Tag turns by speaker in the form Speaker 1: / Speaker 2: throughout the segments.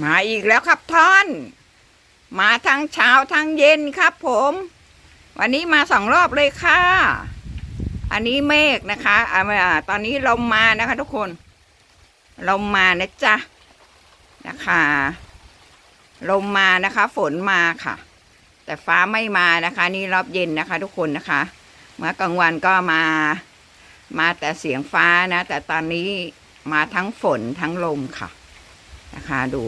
Speaker 1: มาอีกแล้วครับท่านมาทั้งเช้าทั้งเย็นครับผม วันนี้มาสองรอบเลยค่ะ อันนี้เมฆนะคะอ่าตอนนี้ลมมานะคะ ทุกคนลมมานะจ๊ะนะคะลมมานะคะ ฝนมาค่ะ แต่ฟ้าไม่มานะคะ นี่รอบเย็นนะคะ ทุกคนนะคะ เมื่อกลางวันก็มา มาแต่เสียงฟ้านะ แต่ตอนนี้มาทั้งฝนทั้งลมค่ะ นะคะดู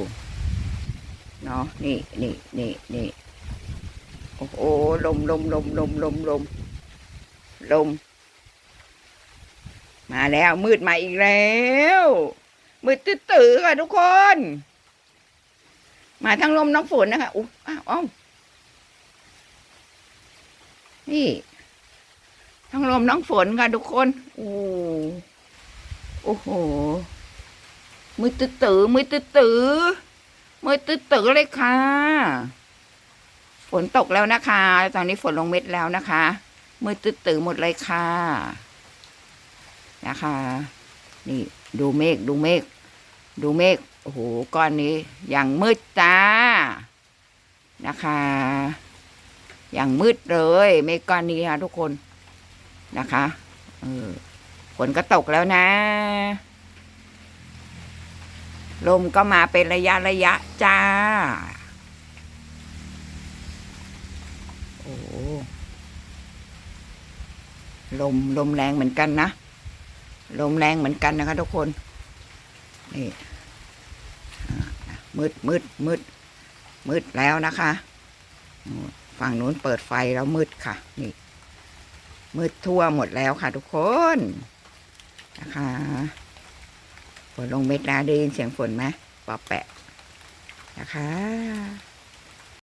Speaker 1: เนาะนี่นี่นี่นี่โอ้โหลมลมลมลมลมลมลม มาแล้วมืดมาอีกแล้ว มืดตื้อๆค่ะทุกคน มาทั้งลมน้ำฝนนะคะอุ๊ยอ้าวอ้าวนี่ทั้งลมน้ำฝนค่ะทุกคนโอ้โอ้โห มือตื้อตื้อมือตื้อตื้อมือตื้อตื้อเลยค่ะ ฝนตกแล้วนะคะ ตอนนี้ฝนลงเม็ดแล้วนะคะ มือตื้อตื้อหมดเลยค่ะ นะคะ นี่ดูเมฆดูเมฆดูเมฆโอ้โหก้อนนี้อย่างมืดจ้านะคะ อย่างมืดเลยเมฆก้อนนี้ค่ะทุกคนนะคะเออฝนก็ตกแล้วนะ ลมก็มาเป็นระยะระยะจ้า โอ้ลมลมแรงเหมือนกันนะ ลมแรงเหมือนกันนะคะทุกคน นี่มืดมืดมืดมืดแล้วนะคะ ฝั่งนู้นเปิดไฟแล้วมืดค่ะ นี่ มืดทั่วหมดแล้วค่ะทุกคนนะคะ ฝนลงเม็ดแล้วได้ยินเสียงฝนไหมปอแปะนะคะ